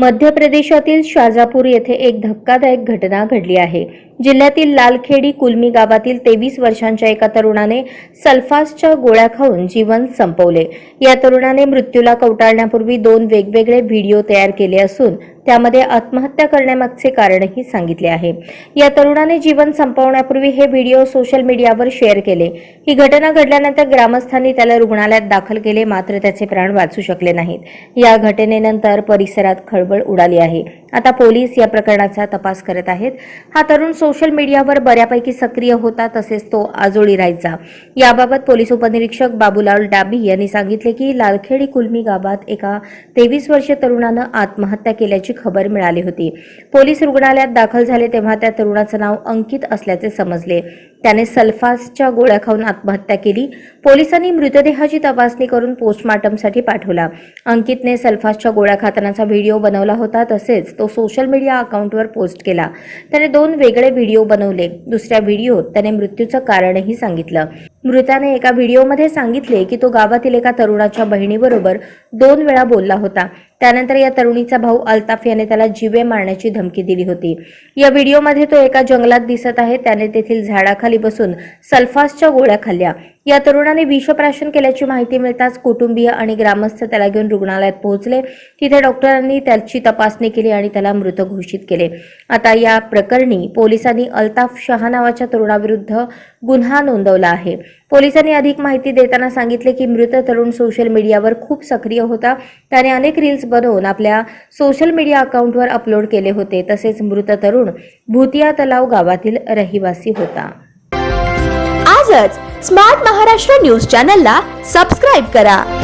मध्य प्रदेशातील शाजापूर येथे एक धक्कादायक घटना घडली आहे. जिल्ह्यातील लालखेडी कुलमी गावातील तेवीस वर्षांच्या एका तरुणाने सल्फासच्या गोळ्या खाऊन जीवन संपवले. या तरुणाने मृत्यूला कवटाळण्यापूर्वी दोन वेगवेगळे व्हिडिओ तयार केले असून त्यामध्ये आत्महत्या करण्यामागचे कारणही सांगितले आहे. या तरुणाने जीवन संपवण्यापूर्वी हे व्हिडिओ सोशल मीडियावर शेअर केले. ही घटना घडल्यानंतर ग्रामस्थांनी त्याला रुग्णालयात दाखल केले मात्र त्याचे प्राण वाचू शकले नाहीत. या घटनेनंतर परिसरात खळबळ उडाली आहे. आता पोलीस या प्रकरणाचा तपास करत आहेत. हा तरुण सोशल मीडियावर बऱ्यापैकी सक्रिय होता तसेच तो आजोळी राहायचा. याबाबत पोलीस उपनिरीक्षक बाबूलाल डाबी यांनी सांगितले की लालखेडी कुलमी गावात एका तेवीस वर्षीय तरुणानं आत्महत्या केल्याची खबर मिळाली होती. पोलीस रुग्णालयात दाखल झाले तेव्हा त्या तरुणाचं नाव अंकित असल्याचे समजले. त्याने सल्फासच्या गोळ्या खाऊन आत्महत्या केली. पोलिसांनी मृतदेहाची तपासणी करून पोस्टमार्टमसाठी पाठवला. अंकितने सल्फासच्या गोळ्या खातानाचा व्हिडिओ बनवला होता तसेच तो सोशल मीडिया अकाउंटवर पोस्ट केला. त्याने दोन वेगळे व्हिडिओ बनवले. दुसऱ्या व्हिडिओत त्याने मृत्यूचं कारणही सांगितलं. मृताने एका व्हिडिओमध्ये सांगितले की तो गावातील एका तरुणाच्या बहिणीबरोबर दोन वेळा बोलला होता. त्यानंतर या तरुणीचा भाऊ अल्ताफ याने त्याला जीवे मारण्याची धमकी दिली होती. या व्हिडिओमध्ये तो एका जंगलात दिसत आहे. त्याने तेथील झाडाखाली बसून सल्फासच्या गोळ्या खाल्ल्या. या तरुणाने विषप्राशन केल्याची माहिती मिळताच कुटुंबीय आणि ग्रामस्थ त्याला घेऊन रुग्णालयात पोहोचले. तिथे डॉक्टरांनी त्याची तपासणी केली आणि त्याला मृत घोषित केले. आता या प्रकरणी पोलिसांनी अल्ताफ शहा नावाच्या तरुणाविरुद्ध गुन्हा नोंदवला आहे. पोलिसांनी अधिक माहिती देताना सांगितले की मृत तरुण सोशल मीडियावर खूप सक्रिय होता. त्याने अनेक रील्स बनवून आपल्या सोशल मीडिया अकाउंटवर अपलोड केले होते. तसेच मृत तरुण भूतिया तलाव गावातील रहिवासी होता. आजच स्मार्ट महाराष्ट्र न्यूज चॅनलला सबस्क्राईब करा.